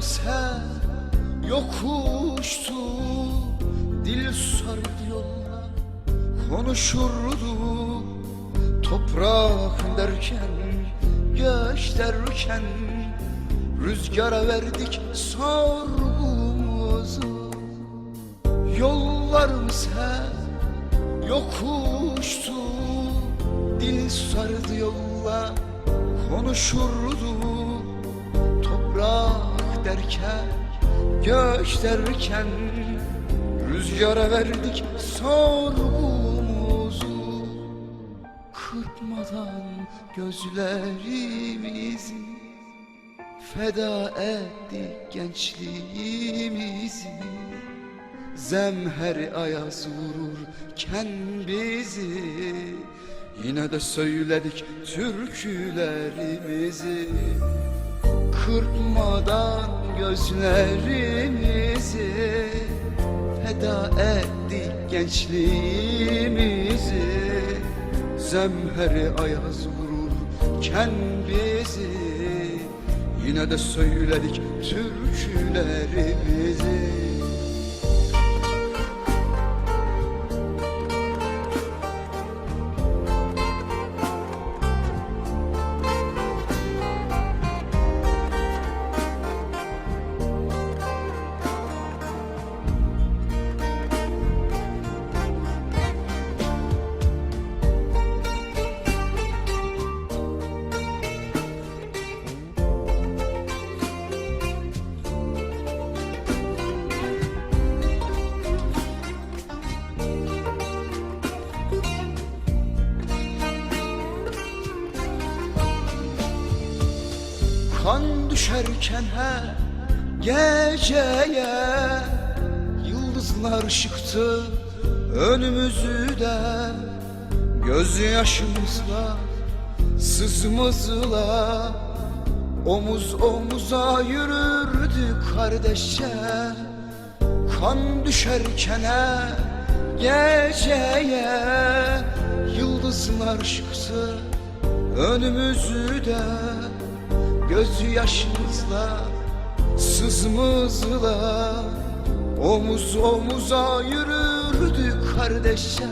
Sen yokuştu. Dil sardı yolla konuşurdu. Toprak derken göç derken Rüzgara verdik sorgumuzu Yollarım sen yokuştu. Dil sardı yolla konuşurdu. Toprak derken göç derken Rüzgara verdik sorgumuzu. Kırpmadan gözlerimizi Feda ettik gençliğimizi. Zemher ayaz vururken bizi Yine de söyledik türkülerimizi Kırpmadan gözlerimizi Feda ettik gençliğimizi. Zemheri ayaz vururken bizi Yine de söyledik türkülerimizi Kan düşerken her geceye Yıldızlar ışıktı önümüzü de. Gözyaşımızla sızımızla Omuz omuza yürürdük kardeşçe. Kan düşerken her geceye Yıldızlar ışıktı önümüzü de Gözü yaşımızla, sızımızla Omuz omuza yürürdük kardeşe.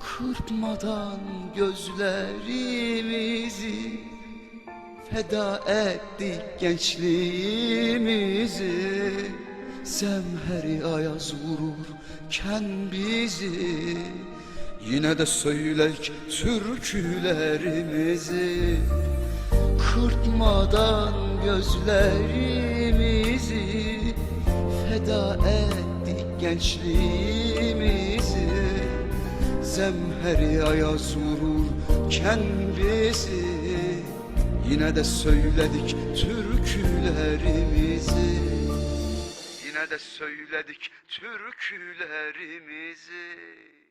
Kırpmadan gözlerimizi Feda ettik gençliğimizi. Zemheri ayaz vururken bizi Yine de söyledik türkülerimizi Kırpmadan gözlerimizi Feda ettik gençliğimizi. Zemheri ayaz vururken bizi Yine de söyledik türkülerimizi. Yine de söyledik türkülerimizi